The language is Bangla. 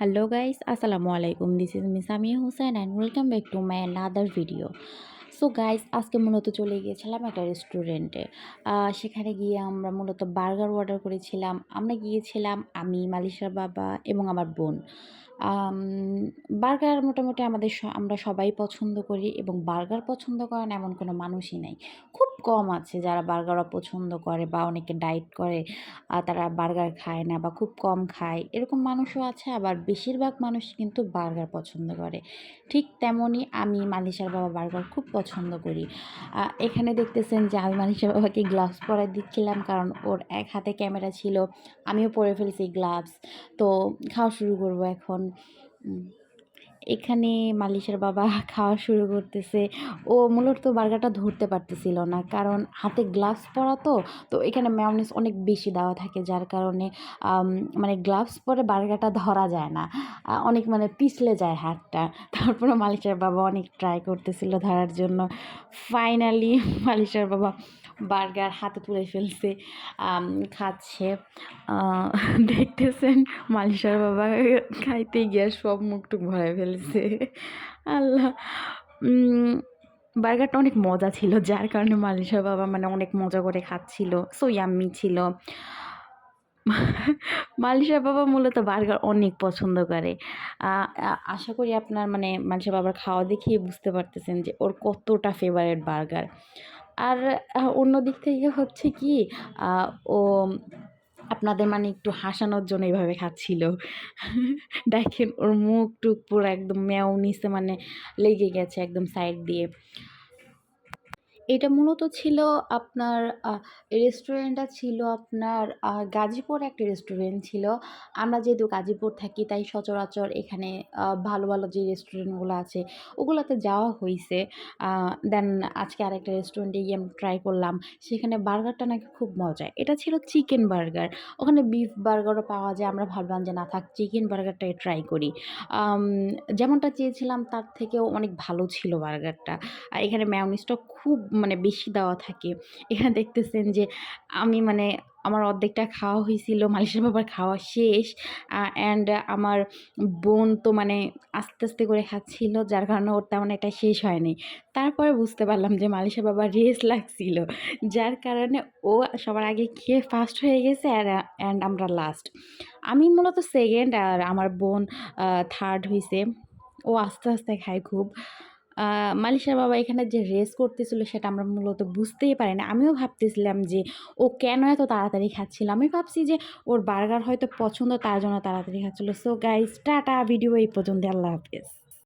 হ্যালো গাইস আসসালামু আলাইকুম this is miss Amiya Hossain and welcome back to my other video so guys আজকে মূলত চলে গিয়েছিলাম একটা রেস্টুরেন্টে সেখানে গিয়ে আমরা মূলত বার্গার অর্ডার করেছিলাম। আমরা গিয়েছিলাম আমি, মালিশার বাবা এবং আমার বোন। বার্গার মোটামুটি আমাদের আমরা সবাই পছন্দ করি এবং বার্গার পছন্দ করেন এমন কোনো মানুষই নাই। খুব কম আছে যারা বার্গার অপছন্দ করে বা অনেকে ডায়েট করে তারা বার্গার খায় না বা খুব কম খায়। এরকম মানুষও আছে, আবার বেশিরভাগ মানুষ কিন্তু বার্গার পছন্দ করে। ঠিক তেমনই আমি মালিশার বাবা বার্গার খুব পছন্দ করি। এখানে দেখতেছেন যে আমি মালিশার বাবাকে গ্লাভস পরাই দিচ্ছিলাম কারণ ওর এক হাতে ক্যামেরা ছিল, আমিও পরে ফেলছি গ্লাভস। তো খাওয়া শুরু করব এখন। 嗯。এখানে মালিশের বাবা খাওয়া শুরু করতেছে। ও মূলত বার্গারটা ধরতে পারতেছিল না, কারণ হাতে গ্লাভস পরা তো তো এখানে ম্যায়নিজ অনেক বেশি দেওয়া থাকে, যার কারণে মানে গ্লাভস পরে বার্গারটা ধরা যায় না। অনেক মানে পিছলে যায় হাতটা। তারপরে মালিশের বাবা অনেক ট্রাই করতেছিল ধরার জন্য। ফাইনালি মালিশের বাবা বার্গার হাতে তুলে ফেলছে খাচ্ছে। দেখতেছেন মালিশার বাবা খাইতে গিয়ে সব মুখটুক ভরে ফেলছে। আল্লাহ বার্গারটা অনেক মজা ছিল, যার কারণে মালিশার বাবা মানে অনেক মজা করে খাচ্ছিল সো ইয়াম্মি ছিল। মালিশার বাবা মূলত বার্গার অনেক পছন্দ করে। আশা করি আপনার মানে মালিশার বাবার খাওয়া দেখেই বুঝতে পারতেছেন যে ওর কতটা ফেভারেট বার্গার। আর অন্য দিক থেকে হচ্ছে কি ও আপনাদের মানে একটু হাসানোর জন্য এইভাবে খাচ্ছিল। দেখেন ওর মুখ টুক পুরো একদম ম্যাও নিচে মানে লেগে গেছে একদম সাইড দিয়ে। এটা মূলত ছিল আপনার রেস্টুরেন্টটা ছিল আপনার গাজীপুর একটা রেস্টুরেন্ট ছিল। আমরা যেহেতু গাজীপুর থাকি, তাই সচরাচর এখানে ভালো ভালো যে রেস্টুরেন্টগুলো আছে, ওগুলোতে যাওয়া হয়েছে দেন আজকে আরেকটা রেস্টুরেন্টে গিয়ে আমি ট্রাই করলাম, সেখানে বার্গারটা নাকি খুব মজা এটা ছিল চিকেন বার্গার ওখানে বিফ বার্গারও পাওয়া যায়, আমরা ভাবলাম যে না থাক চিকেন বার্গারটাই ট্রাই করি। যেমনটা চেয়েছিলাম, তার থেকেও অনেক ভালো ছিল বার্গারটা আর এখানে ম্যাওনিসটা খুব মানে বেশি দেওয়া থাকে। এখানে দেখতেছেন যে আমি মানে আমার অর্ধেকটা খাওয়া হয়েছিল মালিশের বাবার খাওয়া শেষ অ্যান্ড আমার বোন তো মানে আস্তে আস্তে করে খাচ্ছিল, যার কারণে ওর তেমন একটা শেষ হয়নি। তারপরে বুঝতে পারলাম যে মালিশের বাবার রেস লাগছিল, যার কারণে ও সবার আগে খেয়ে ফার্স্ট হয়ে গেছে অ্যান্ড আমরা লাস্ট আমি মূলত সেকেন্ড আর আমার বোন থার্ড হয়েছে ও আস্তে আস্তে খায় খুব। মালিশার বাবা এখানে যে রেস করতেছিল সেটা আমরা মূলত বুঝতেই পারি না আমিও ভাবতেছিলাম যে ও কেন এত তাড়াতাড়ি খাচ্ছিল? আমি ভাবছি যে ওর বার্গার হয়তো পছন্দ, তার জন্য তাড়াতাড়ি খাচ্ছিল। সো গাইজ টাটা ভিডিও এই পর্যন্ত আল্লাহ হাফিজ।